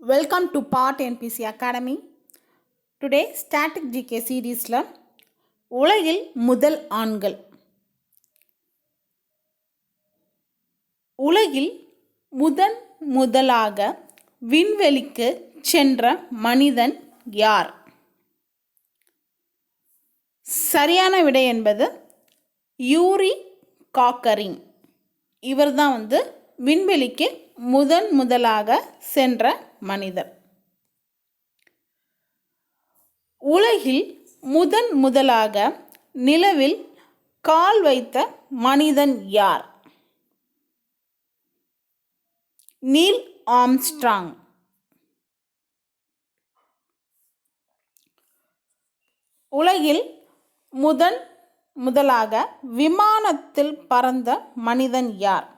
Welcome to part NBC academy today static GK சீரீஸில் உலகில் முதல் ஆண்கள். உலகில் முதன் முதலாக விண்வெளிக்கு சென்ற மனிதன் யார்? சரியான விடை என்பது யூரி காக்கரிங் இவர்தான் வந்து விண்வெளிக்கு முதன் முதலாக சென்ற மனிதர். உலகில் முதன் முதலாக நிலவில் கால் வைத்த மனிதன் யார்? Neil Armstrong. உலகில் முதன் முதலாக விமானத்தில் பறந்த மனிதன் யார்?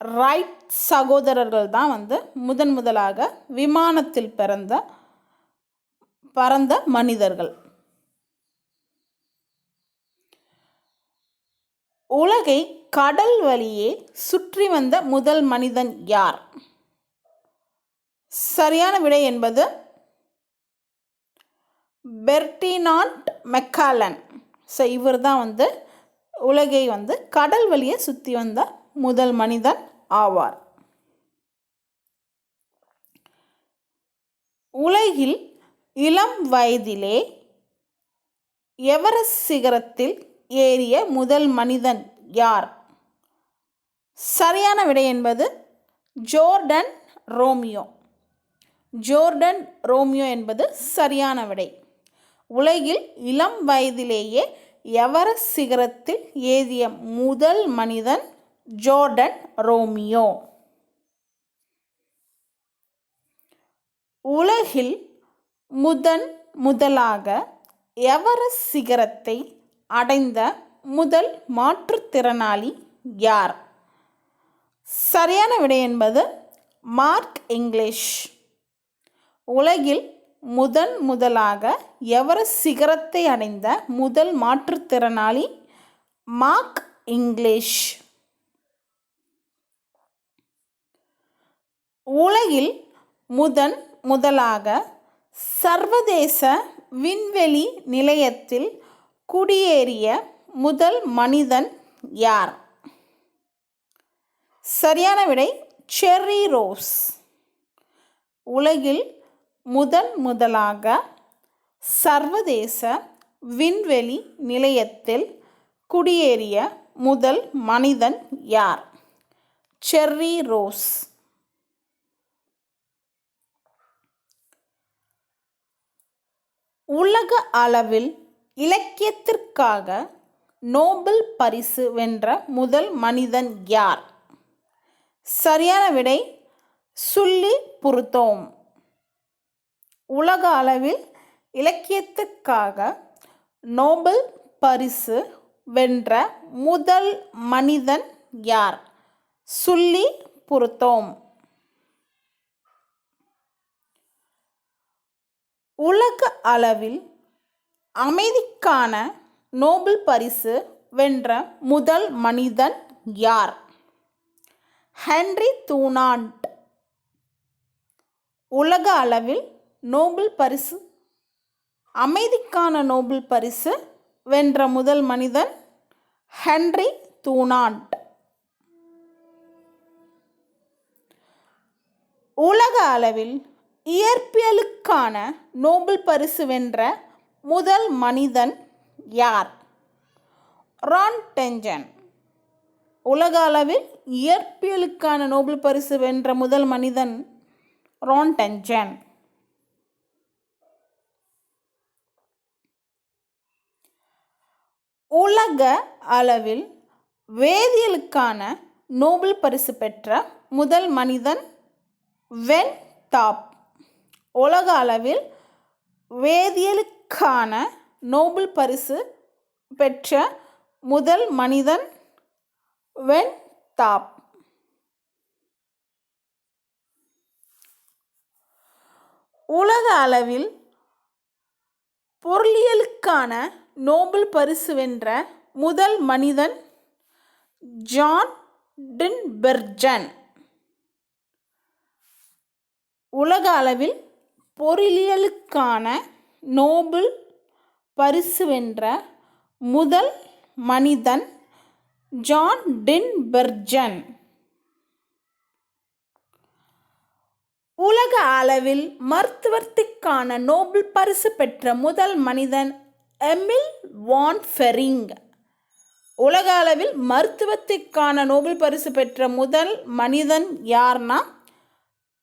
ரைட் சகோதரர்கள் தான் வந்து முதன் முதலாக விமானத்தில் பிறந்த பறந்த மனிதர்கள். உலகை கடல் வழியே சுற்றி வந்த முதல் மனிதன் யார்? சரியான விடை என்பது பெர்டினாண்ட் மெக்காலன். ஸோ இவர் தான் வந்து உலகை வந்து கடல் வழியே சுற்றி வந்த முதல் மனிதன். ஆவார். உலகில் இளம் வயதிலே எவரெஸ்ட் சிகரத்தில் ஏறிய முதல் மனிதன் யார்? சரியான விடை என்பது ஜோர்டன் ரோமியோ. ஜோர்டன் ரோமியோ என்பது சரியான விடை. உலகில் இளம் வயதிலேயே எவரெஸ்ட் சிகரத்தில் ஏறிய முதல் மனிதன் ஜோர்டன் ரோமியோ. உலகில் முதன் முதலாக எவரெஸ்ட் சிகரத்தை அடைந்த முதல் மாற்றுத்திறனாளி யார்? சரியான விடை என்பது மார்க் இங்கிலீஷ் உலகில் முதன் முதலாக எவரஸ்ட் சிகரத்தை அடைந்த முதல் மாற்றுத்திறனாளி மார்க் இங்கிலீஷ் உலகில் முதன் முதலாக சர்வதேச விண்வெளி நிலையத்தில் குடியேறிய முதல் மனிதன் யார்? சரியான விடை செர்ரி ரோஸ். உலகில் முதன் முதலாக சர்வதேச விண்வெளி நிலையத்தில் குடியேறிய முதல் மனிதன் யார்? Cherry Rose. உலக அளவில் இலக்கியத்திற்காக நோபல் பரிசு வென்ற முதல் மனிதன் யார்? சரியான விடை சொல்லி புருத்தோம். உலக அளவில் இலக்கியத்துக்காக நோபல் பரிசு வென்ற முதல் மனிதன் யார்? சொல்லி புருத்தோம். உலக அளவில் அமைதிக்கான நோபல் பரிசு வென்ற முதல் மனிதன் யார்? ஹென்ரி தூனாண்ட் உலக அளவில் நோபல் பரிசு அமைதிக்கான நோபல் பரிசு வென்ற முதல் மனிதன் ஹென்ரி தூனாண்ட் உலக அளவில் இயற்பியலுக்கான நோபல் பரிசு வென்ற முதல் மனிதன் யார்? Roentgen. உலக அளவில் இயற்பியலுக்கான நோபல் பரிசு வென்ற முதல் மனிதன் ரான் டெஞ்சன். உலக அளவில் வேதியியலுக்கான நோபல் பரிசு பெற்ற முதல் மனிதன் வென் தாப் உலக அளவில் வேதியியலுக்கான நோபல் பரிசு பெற்ற முதல் மனிதன் வென் தாப். உலக அளவில் பொருளியலுக்கான நோபல் பரிசு வென்ற முதல் மனிதன் ஜான் டின்பெர்ஜன். உலக அளவில் பொருளியலுக்கான நோபல் பரிசு வென்ற முதல் மனிதன் ஜான் டின்பெர்ஜன். உலக அளவில் மருத்துவத்திற்கான நோபல் பரிசு பெற்ற முதல் மனிதன் எமில் வான் ஃபெரிங் உலக அளவில் மருத்துவத்திற்கான நோபல் பரிசு பெற்ற முதல் மனிதன் யார்னா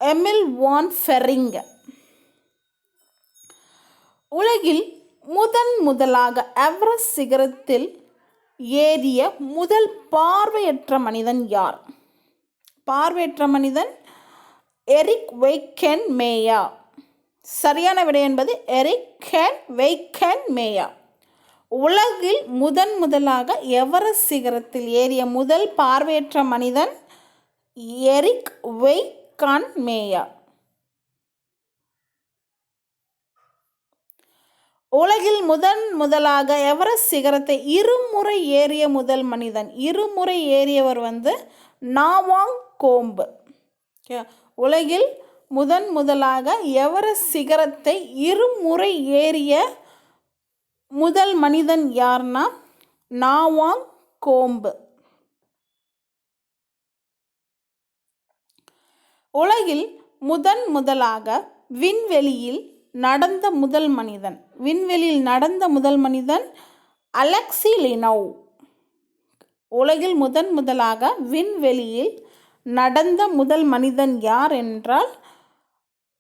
எமில் வான் ஃபெரிங் உலகில் முதன் முதலாக எவரெஸ்ட் சிகரத்தில் ஏறிய முதல் பார்வையற்ற மனிதன் யார்? பார்வையற்ற மனிதன் எரிக் வெய்கென் மேயா சரியான விடை என்பது எரிக் வெய்கென் மேயா உலகில் முதன் முதலாக எவரெஸ்ட் சிகரத்தில் ஏறிய முதல் பார்வையற்ற மனிதன் எரிக் வெய்கான் மேயா உலகில் முதன் முதலாக எவரெஸ்ட் சிகரத்தை இருமுறை ஏறிய முதல் மனிதன் இருமுறை ஏறியவர் வந்து நாவாங் கோம்பு. உலகில் முதன் முதலாக எவரெஸ்ட் சிகரத்தை இருமுறை ஏறிய முதல் மனிதன் யார்னா நாவாங் கோம்பு. உலகில் முதன் முதலாக விண்வெளியில் நடந்த முதல் மனிதன். விண்வெளியில் நடந்த முதல் மனிதன் அலெக்சி லினோவ். உலகில் முதன் முதலாக விண்வெளியில் நடந்த முதல் மனிதன் யார் என்றால்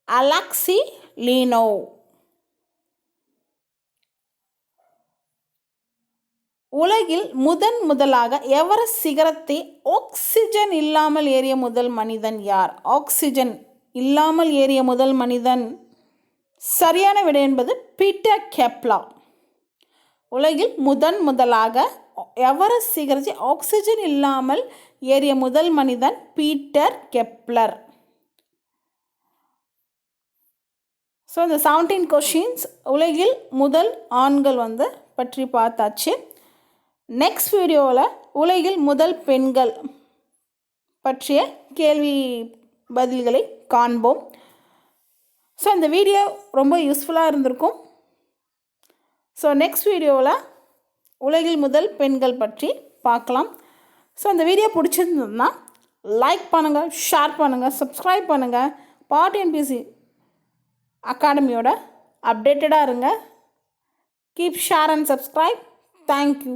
அலெக்சி லீனோவ். உலகில் முதன் முதலாக எவரெஸ்ட் சிகரத்தை ஆக்சிஜன் இல்லாமல் ஏறிய முதல் மனிதன் யார்? ஆக்சிஜன் இல்லாமல் ஏறிய முதல் மனிதன் சரியான விடை என்பது பீட்டர் கெப்லா உலகில் முதன் முதலாக எவரெஸ்ட் சிகரத்தை ஆக்சிஜன் இல்லாமல் ஏறிய முதல் மனிதன் பீட்டர் கெப்லர். ஸோ இந்த செவன்டீன் கொஷின்ஸ் உலகில் முதல் ஆண்கள் வந்து பற்றி பார்த்தாச்சு. நெக்ஸ்ட் வீடியோவில் உலகில் முதல் பெண்கள் பற்றிய கேள்வி பதில்களை காண்போம். ஸோ இந்த வீடியோ ரொம்ப யூஸ்ஃபுல்லாக இருந்திருக்கும். ஸோ நெக்ஸ்ட் வீடியோவில் உலகில் முதல் பெண்கள் பற்றி பார்க்கலாம். ஸோ இந்த வீடியோ பிடிச்சிருந்ததுன்னா லைக் பண்ணுங்கள் ஷேர் பண்ணுங்கள் சப்ஸ்கிரைப் பண்ணுங்கள் பாட் என்பிசி அகாடமியோட அப்டேட்டடாக இருங்க. Keep share and subscribe thank you